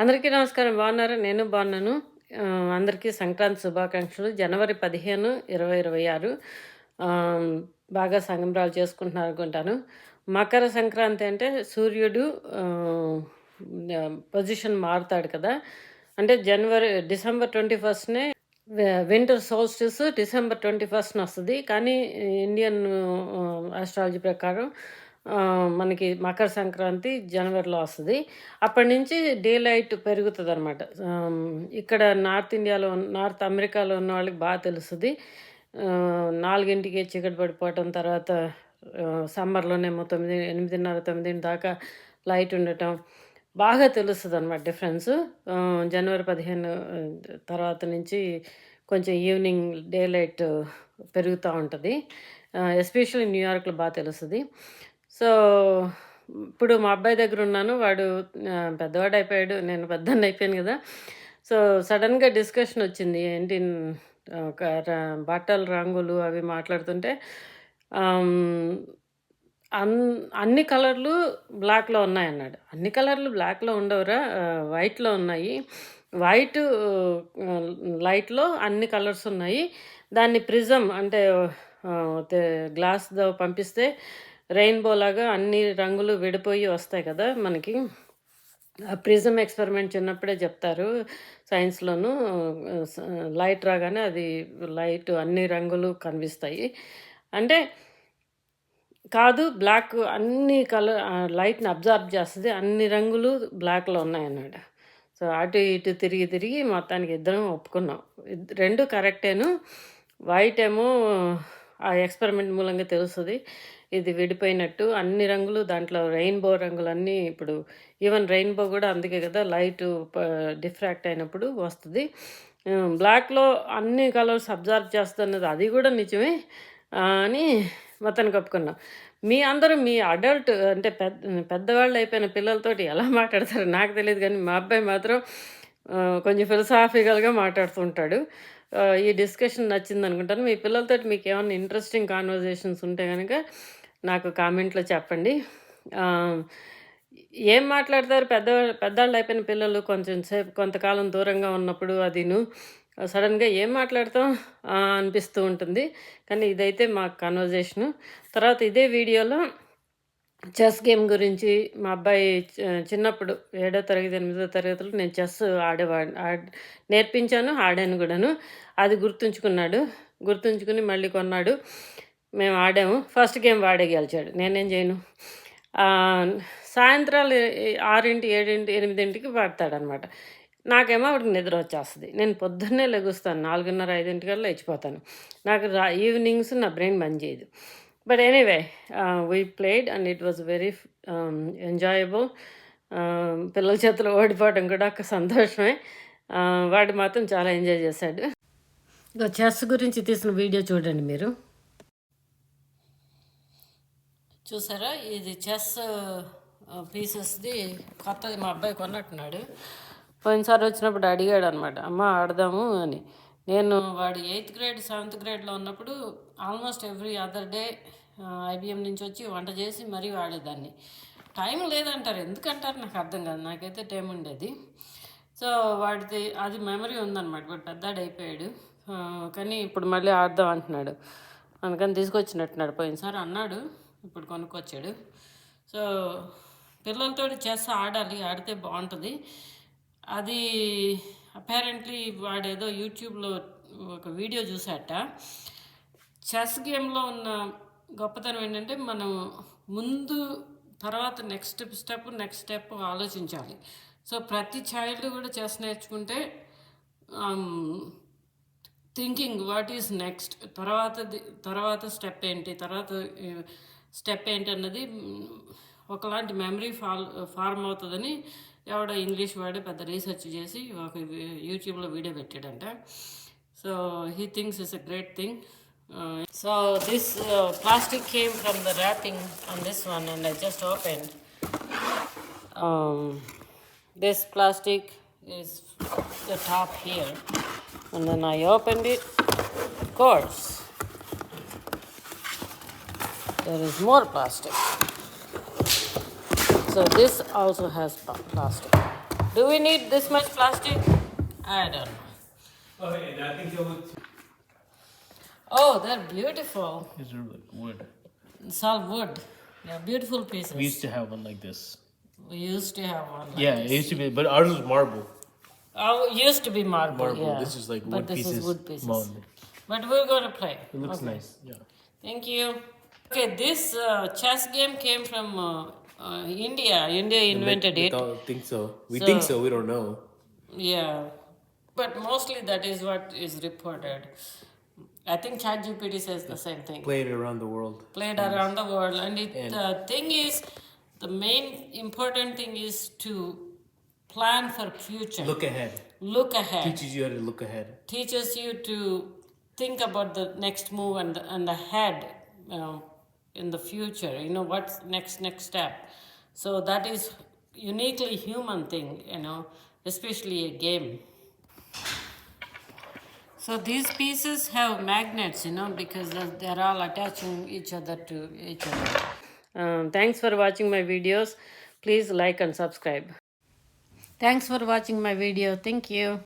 అందరికీ నమస్కారం. బాగున్నారు? నేను బాగున్నాను. అందరికీ సంక్రాంతి శుభాకాంక్షలు. జనవరి పదిహేను ఇరవై ఇరవై ఆరు. బాగా సంబరాలు చేసుకుంటున్నారు అనుకుంటాను. మకర సంక్రాంతి అంటే సూర్యుడు పొజిషన్ మారుతాడు కదా. అంటే జనవరి డిసెంబర్ ట్వంటీ ఫస్ట్నే వింటర్ సోల్స్టిస్ డిసెంబర్ ట్వంటీ ఫస్ట్న వస్తుంది కానీ ఇండియన్ ఆస్ట్రాలజీ ప్రకారం మనకి మకర సంక్రాంతి జనవరిలో వస్తుంది. అప్పటి నుంచి డే లైట్ పెరుగుతుంది అనమాట ఇక్కడ నార్త్ ఇండియాలో నార్త్ అమెరికాలో ఉన్న వాళ్ళకి బాగా తెలుస్తుంది. నాలుగింటికి చీకటి పడిపోవటం తర్వాత సమ్మర్లోనేమో తొమ్మిది ఎనిమిదిన్నర తొమ్మిది దాకా లైట్ ఉండటం బాగా తెలుస్తుంది అనమాట డిఫరెన్స్ జనవరి పదిహేను తర్వాత నుంచి కొంచెం ఈవినింగ్ డే లైట్ పెరుగుతూ ఉంటుంది. ఎస్పెషల్లీ న్యూయార్క్లో బాగా తెలుస్తుంది. సో ఇప్పుడు మా అబ్బాయి దగ్గర ఉన్నాను. వాడు పెద్దవాడు అయిపోయాడు. నేను పెద్దని అయిపోయాను కదా. సో సడన్గా డిస్కషన్ వచ్చింది. ఏంటి ఒక బట్టలు రంగులు అవి మాట్లాడుతుంటే అన్ అన్ని కలర్లు బ్లాక్లో ఉన్నాయి అన్నాడు అన్ని కలర్లు బ్లాక్లో ఉండవురా. వైట్లో ఉన్నాయి. వైట్ లైట్లో అన్ని కలర్స్ ఉన్నాయి. దాన్ని ప్రిజం అంటే గ్లాస్తో పంపిస్తే రెయిన్బో లాగా అన్ని రంగులు విడిపోయి వస్తాయి కదా మనకి. ఆ ప్రిజం ఎక్స్పెరిమెంట్ చిన్నప్పుడే చెప్తారు. సైన్స్లోను లైట్ రాగానే అది లైట్ అన్ని రంగులు కనిపిస్తాయి. అంటే కాదు బ్లాక్ అన్ని కలర్ లైట్ని అబ్జర్వ్ చేస్తుంది. అన్ని రంగులు బ్లాక్లో ఉన్నాయన్నాడు సో అటు ఇటు తిరిగి తిరిగి మొత్తానికి ఇద్దరం ఒప్పుకున్నాం. రెండు కరెక్టేను. వైట్ ఏమో ఆ ఎక్స్పెరిమెంట్ మూలంగా తెలుస్తుంది. ఇది విడిపోయినట్టు అన్ని రంగులు దాంట్లో రెయిన్బో రంగులు అన్నీ ఇప్పుడు ఈవెన్ రెయిన్బో కూడా అందుకే కదా లైట్ డిఫ్రాక్ట్ అయినప్పుడు వస్తుంది. బ్లాక్లో అన్ని కలర్స్ అబ్జర్వ్ చేస్తున్నది అది కూడా నిజమే. అని మొత్తాన్ని కప్పుకున్నాం. మీ అందరూ మీ అడల్ట్ అంటే పెద్ద పెద్దవాళ్ళు అయిపోయిన పిల్లలతోటి ఎలా మాట్లాడతారో నాకు తెలియదు కానీ మా అబ్బాయి మాత్రం కొంచెం ఫిలసాఫికల్గా మాట్లాడుతుంటాడు ఈ డిస్కషన్ నచ్చింది అనుకుంటాను మీ పిల్లలతోటి మీకు ఏమైనా ఇంట్రెస్టింగ్ కాన్వర్జేషన్స్ ఉంటే కనుక నాకు కామెంట్లో చెప్పండి. ఏం మాట్లాడతారు? పెద్ద పెద్దవాళ్ళు అయిపోయిన పిల్లలు కొంచెం సేపు కొంతకాలం దూరంగా ఉన్నప్పుడు అదిను. సడన్గా ఏం మాట్లాడతాం? అనిపిస్తూ ఉంటుంది. కానీ ఇదైతే మా కన్వర్జేషను తర్వాత ఇదే వీడియోలో చెస్ గేమ్ గురించి మా అబ్బాయి చిన్నప్పుడు ఏడో తరగతి ఎనిమిదో తరగతిలో నేను చెస్ ఆడేవా నేర్పించాను ఆడాను కూడాను. అది గుర్తుంచుకున్నాడు. గుర్తుంచుకుని మళ్ళీ కొన్నాడు. మేము ఆడాము. ఫస్ట్ గేమ్ వాడే గెలిచాడు. నేనేం చేయను. సాయంత్రాలు ఆరింటి ఏడింటి ఎనిమిదింటికి పడతాడనమాట. నాకేమో అప్పటికి నిద్ర వచ్చేస్తుంది. నేను పొద్దున్నే లెగుస్తాను. నాలుగున్నర ఐదింటికల్లా లేచిపోతాను. నాకు రా ఈవినింగ్స్ నా బ్రెయిన్ బంద్ చేయదు. But anyway we played and it was very enjoyable పిల్లల చేతిలో ఓడిపోవడం కూడా ఒక సంతోషమే. వాడు మాత్రం చాలా ఎంజాయ్ చేశాడు. ఇంకా చెస్ గురించి తీసిన వీడియో చూడండి మీరు. చూసారా? ఇది చెస్ పీసెస్ది కొత్తది మా అబ్బాయి కొన్నట్టున్నాడు. పోయినసారి వచ్చినప్పుడు అడిగాడు అనమాట అమ్మ ఆడదాము అని. నేను వాడు ఎయిత్ గ్రేడ్ సెవెంత్ గ్రేడ్లో ఉన్నప్పుడు almost every other day IBM నుంచి వచ్చి వంట చేసి మరీ వాడేదాన్ని. టైం లేదంటారు ఎందుకంటారు? నాకు అర్థం కాదు నాకైతే టైం ఉండేది. సో వాడిది అది మెమరీ ఉందన్నమాట వాడు పెద్దాడు అయిపోయాడు కానీ ఇప్పుడు మళ్ళీ ఆడదాం అంటున్నాడు. అందుకని తీసుకొచ్చినట్టున్నాడు. పోయినసారి అన్నాడు ఇప్పుడు కొనుక్కొచ్చాడు. సో పిల్లలతో చెస్ ఆడాలి ఆడితే బాగుంటుంది. అది అపారెంట్లీ వాడేదో యూట్యూబ్లో ఒక వీడియో చూసాట చెస్ గేమ్లో ఉన్న గొప్పతనం ఏంటంటే మనం ముందు తర్వాత నెక్స్ట్ స్టెప్ నెక్స్ట్ స్టెప్ ఆలోచించాలి. సో ప్రతి చైల్డ్ కూడా చెస్ నేర్చుకుంటే థింకింగ్ వాట్ ఈస్ నెక్స్ట్ తర్వాత తర్వాత స్టెప్ ఏంటి తర్వాత స్టెప్ ఏంటి అన్నది మ్, ఒకలాంటి మెమరీ ఫాల్ ఫార్మ్ అవుతుందని ఎవడో ఇంగ్లీష్ వాడే పెద్ద రీసెర్చ్ చేసి ఒక యూట్యూబ్లో video పెట్టాడంట so he things is a great thing so this plastic came from the wrapping on this one and I just open um, this plastic is the top here and then I opened it of course there is more plastic so this also has plastic Do we need this much plastic? I don't know. Oh, and I think it would. Oh, they're beautiful. These are like wood. It's all wood. Yeah, beautiful pieces. We used to have one like this. We used to have one. Like Yeah, this. it used to be, but ours was marble. Oh, it used to be marble. Marble. Yeah. This is like wood but this pieces. is wood pieces. molded. But we're gonna play. It looks Okay. nice. Yeah. Thank you. Okay, this uh, chess game came from uh, uh, India. India invented we it. don't think so. We So- think so. We don't know. Yeah, but mostly that is what is reported. I think ChatGPT says the same thing. Played around the world. Played around the world, and it, And- the thing is, the main important thing is to plan for future. Look ahead. Look ahead. Teaches you how to look ahead. Teaches you to think about the next move and and ahead, you know, in the future. You know what's next next step. So that is uniquely human thing. You know, especially a game. So these pieces have magnets, you know, because they're, all attaching each other to each other. Um, thanks for watching my videos. Please like and subscribe. Thanks for watching my video. Thank you.